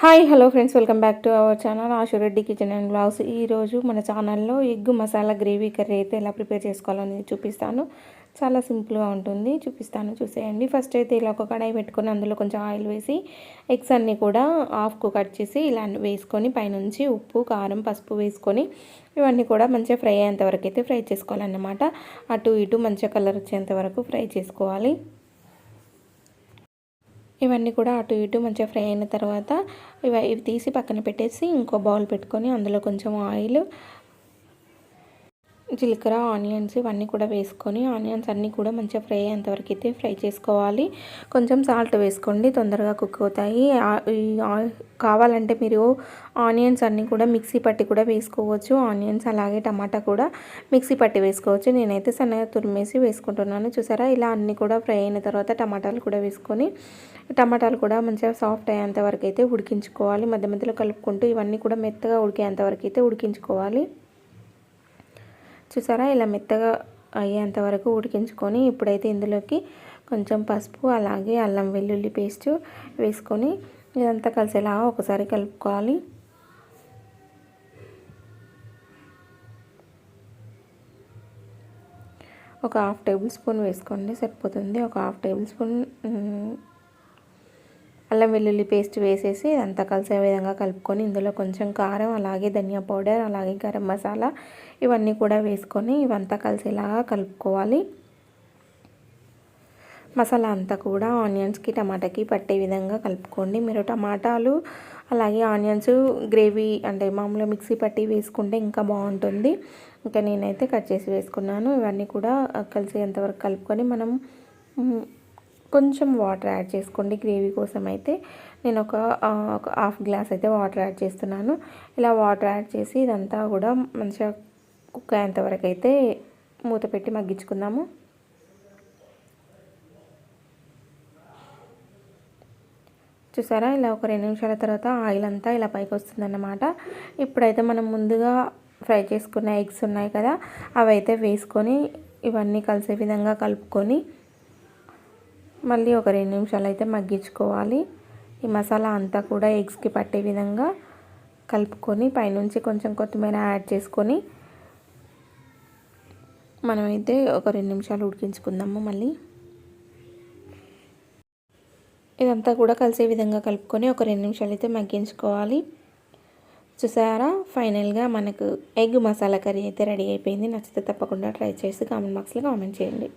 Hi hello friends welcome back to our channel Ashu Reddy kitchen and blogs. ఈరోజు మన ఛానల్లో egg masala gravy curry అయితే ఎలా prepare చేసుకోవాలని చూపిస్తాను. చాలా సింపుల్గా ఉంటుంది చూపిస్తాను చూసేయండి. ఫస్ట్ అయితే ఇలా ఒక కడాయి పెట్టుకొని అందులో కొంచెం ఆయిల్ వేసి ఎగ్స్ అన్నీ కూడా హాఫ్కు కట్ చేసి ఇలా వేసుకొని పైనుంచి ఉప్పు కారం పసుపు వేసుకొని ఇవన్నీ కూడా మంచిగా ఫ్రై అయ్యేంత వరకు అయితే ఫ్రై చేసుకోవాలన్నమాట. అటు ఇటు మంచిగా కలర్ వచ్చేంత వరకు ఫ్రై చేసుకోవాలి. ఇవన్నీ కూడా అటు ఇటు మంచిగా ఫ్రై అయిన తర్వాత ఇవి ఇవి తీసి పక్కన పెట్టేసి ఇంకో బౌల్ పెట్టుకొని అందులో కొంచెం ఆయిల్ జీలకర్ర ఆనియన్స్ ఇవన్నీ కూడా వేసుకొని ఆనియన్స్ అన్నీ కూడా మంచిగా ఫ్రై అయ్యేంతవరకు అయితే ఫ్రై చేసుకోవాలి. కొంచెం సాల్ట్ వేసుకోండి తొందరగా కుక్ అవుతాయి. కావాలంటే మీరు ఆనియన్స్ అన్నీ కూడా మిక్సీ పట్టి కూడా వేసుకోవచ్చు. ఆనియన్స్ అలాగే టమాటా కూడా మిక్సీ పట్టి వేసుకోవచ్చు. నేనైతే సన్నగా తురిమేసి వేసుకుంటున్నాను. చూసారా? ఇలా అన్నీ కూడా ఫ్రై అయిన తర్వాత టమాటాలు కూడా వేసుకొని టమాటాలు కూడా మంచిగా సాఫ్ట్ అయ్యేంత వరకు అయితే ఉడికించుకోవాలి. మధ్య మధ్యలో కలుపుకుంటూ ఇవన్నీ కూడా మెత్తగా ఉడికేంత వరకు అయితే ఉడికించుకోవాలి. చూసారా? ఇలా మెత్తగా అయ్యేంత వరకు ఉడికించుకొని ఇప్పుడైతే ఇందులోకి కొంచెం పసుపు అలాగే అల్లం వెల్లుల్లి పేస్ట్ వేసుకొని ఇదంతా కలిసేలా ఒకసారి కలుపుకోవాలి. ఒక హాఫ్ టేబుల్ స్పూన్ వేసుకోండి సరిపోతుంది. ఒక హాఫ్ టేబుల్ స్పూన్ అల్లం వెల్లుల్లి పేస్ట్ వేసేసి ఇదంతా కలిసే విధంగా కలుపుకొని ఇందులో కొంచెం కారం అలాగే ధనియా పౌడర్ అలాగే గరం మసాలా ఇవన్నీ కూడా వేసుకొని ఇవంతా కలిసేలాగా కలుపుకోవాలి. మసాలా అంతా కూడా ఆనియన్స్కి టమాటాకి పట్టే విధంగా కలుపుకోండి. మీరు టమాటాలు అలాగే ఆనియన్స్ గ్రేవీ అంటే మామూలుగా మిక్సీ పట్టి వేసుకుంటే ఇంకా బాగుంటుంది. ఇంకా నేనైతే కట్ చేసి వేసుకున్నాను. ఇవన్నీ కూడా కలిసేంతవరకు కలుపుకొని మనం కొంచెం వాటర్ యాడ్ చేసుకోండి. గ్రేవీ కోసం అయితే నేను ఒక ఒక హాఫ్ గ్లాస్ అయితే వాటర్ యాడ్ చేస్తున్నాను. ఇలా వాటర్ యాడ్ చేసి ఇదంతా కూడా మంచిగా కుక్ అయ్యేంతవరకు అయితే మూత పెట్టి మగ్గించుకుందాము. చూసారా? ఇలా ఒక రెండు నిమిషాల తర్వాత ఆయిల్ అంతా ఇలా పైకి వస్తుందన్నమాట. ఇప్పుడైతే మనం ముందుగా ఫ్రై చేసుకున్న ఎగ్స్ ఉన్నాయి కదా అవి అయితే వేసుకొని ఇవన్నీ కలిసే విధంగా కలుపుకొని మళ్ళీ ఒక రెండు నిమిషాలు అయితే మగ్గించుకోవాలి. ఈ మసాలా అంతా కూడా ఎగ్స్కి పట్టే విధంగా కలుపుకొని పైనుంచి కొంచెం కొత్తిమీర యాడ్ చేసుకొని మనమైతే ఒక రెండు నిమిషాలు ఉడికించుకుందాము మళ్ళీ. ఇదంతా కూడా కలిసే విధంగా కలుపుకొని ఒక రెండు నిమిషాలు అయితే మగ్గించుకోవాలి. చూసారా? ఫైనల్గా మనకు ఎగ్ మసాలా కర్రీ అయితే రెడీ అయిపోయింది. నచ్చితే తప్పకుండా ట్రై చేసి కామెంట్ బాక్స్లో కామెంట్ చేయండి.